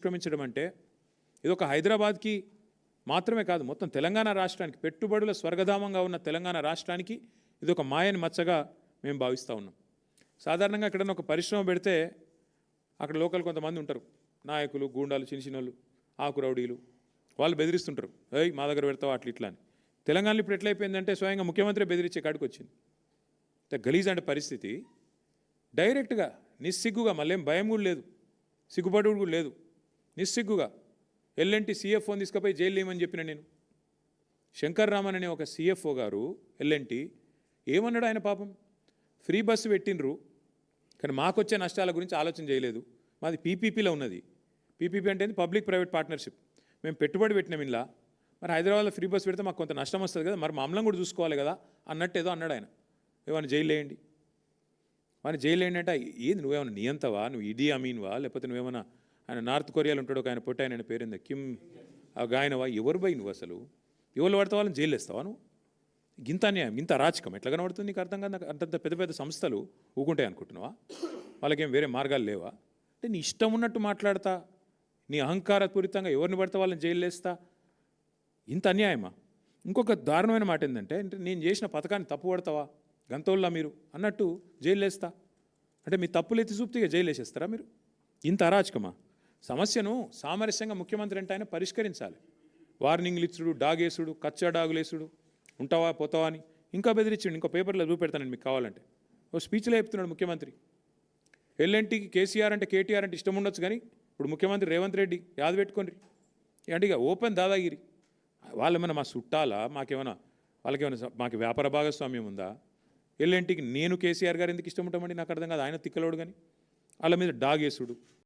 నిష్క్రమించడం అంటే ఇది ఒక హైదరాబాద్కి మాత్రమే కాదు మొత్తం తెలంగాణ రాష్ట్రానికి పెట్టుబడుల స్వర్గధామంగా ఉన్న తెలంగాణ రాష్ట్రానికి ఇది ఒక మాయని మచ్చగా మేము భావిస్తూ ఉన్నాం. సాధారణంగా ఎక్కడైనా ఒక పరిశ్రమ పెడితే అక్కడ లోకల్ కొంతమంది ఉంటారు. నాయకులు గూండాలు చిన్న చిన్నోళ్ళు ఆకు రౌడీలు వాళ్ళు బెదిరిస్తుంటారు. ఏయ్ మా దగ్గర పెడతావు అట్లా ఇట్లా అని. తెలంగాణలో ఇప్పుడు ఎట్లయిపోయిందంటే స్వయంగా ముఖ్యమంత్రి బెదిరించే కాడికి వచ్చింది. గలీజ్ అంటే పరిస్థితి. డైరెక్ట్గా నిస్సిగ్గుగా మళ్ళేం భయం కూడా లేదు. సిగ్గుపడు కూడా లేదు. నిస్సిగ్గుగా. ఎల్ఎన్టీ సీఎఫ్ఓని తీసుకుపోయి జైలు లేమని చెప్పిన నేను. శంకర్ రామన్ అనే ఒక సీఎఫ్ఓ గారు ఎల్ఎన్టీ ఏమన్నాడు ఆయన పాపం? ఫ్రీ బస్సు పెట్టినరు కానీ మాకొచ్చే నష్టాల గురించి ఆలోచన చేయలేదు. మాది పీపీపీలో ఉన్నది. పీపీపీ అంటే ఏంది? Public private partnership. మేము పెట్టుబడి పెట్టినాం ఇలా మరి హైదరాబాద్లో ఫ్రీ బస్ పెడితే మాకు కొంత నష్టం వస్తుంది కదా మరి మమ్మల్ని కూడా చూసుకోవాలి కదా అన్నట్టు ఏదో అన్నాడు ఆయన. ఏమైనా జైలు వేయండి మరి జైలు ఏంటంటే ఏంది నువ్వేమైనా నియంతవా? నువ్వు ఇది అమీన్వా లేకపోతే నువ్వేమైనా ఆయన నార్త్ కొరియాలో ఉంటాడు ఒక ఆయన పుట్ట ఆయన పేరుంది కిమ్. ఆ గాయనవా ఎవరు పోయి నువ్వు అసలు? ఎవరు పడతా వాళ్ళని జైలు వేస్తావా నువ్వు? ఇంత అన్యాయం ఇంత అరాచకం ఎట్లా కనబడుతుంది? నీకు అర్థం కాదు నాకు అంతంత పెద్ద పెద్ద సంస్థలు ఊకుంటాయి అనుకుంటున్నావా? వాళ్ళకేం వేరే మార్గాలు లేవా? అంటే నీ ఇష్టం ఉన్నట్టు మాట్లాడతా నీ అహంకారపూరితంగా ఎవరిని పడితే వాళ్ళని జైలు వేస్తా? ఇంత అన్యాయమా? ఇంకొక దారుణమైన మాట ఏంటంటే అంటే నేను చేసిన పథకాన్ని తప్పు పడతావా? గంతోళ్ళ మీరు? అన్నట్టు జైలు వేస్తా. అంటే మీ తప్పులు ఎత్తి చూపితే జైలు వేసేస్తారా మీరు? ఇంత అరాచకమా? సమస్యను సామరస్యంగా ముఖ్యమంత్రి అంటే ఆయన పరిష్కరించాలి. వార్నింగ్లు ఇచ్చుడు డాగేసుడు కచ్చా డాగులేసుడు ఉంటావా పోతావా అని ఇంకా బెదిరించిండు ఇంకో పేపర్లో చూపెడతానండి మీకు కావాలంటే. ఓ స్పీచ్లో చెప్తున్నాడు ముఖ్యమంత్రి. ఎల్ఎన్టీకి కేసీఆర్ అంటే కేటీఆర్ అంటే ఇష్టం ఉండొచ్చు కానీ ఇప్పుడు ముఖ్యమంత్రి రేవంత్ రెడ్డి యాద పెట్టుకోండి. అంటే ఇక ఓపెన్ దాదాగిరి. వాళ్ళేమైనా మా చుట్టాలా? మాకేమైనా వాళ్ళకేమైనా మాకు వ్యాపార భాగస్వామ్యం ఉందా? ఎల్ఎన్టీకి నేను కేసీఆర్ గారు ఎందుకు ఇష్టం ఉంటామండి? నాకు అర్థం కాదు. ఆయన తిక్కలోడు కానీ. వాళ్ళ మీద డాగేసుడు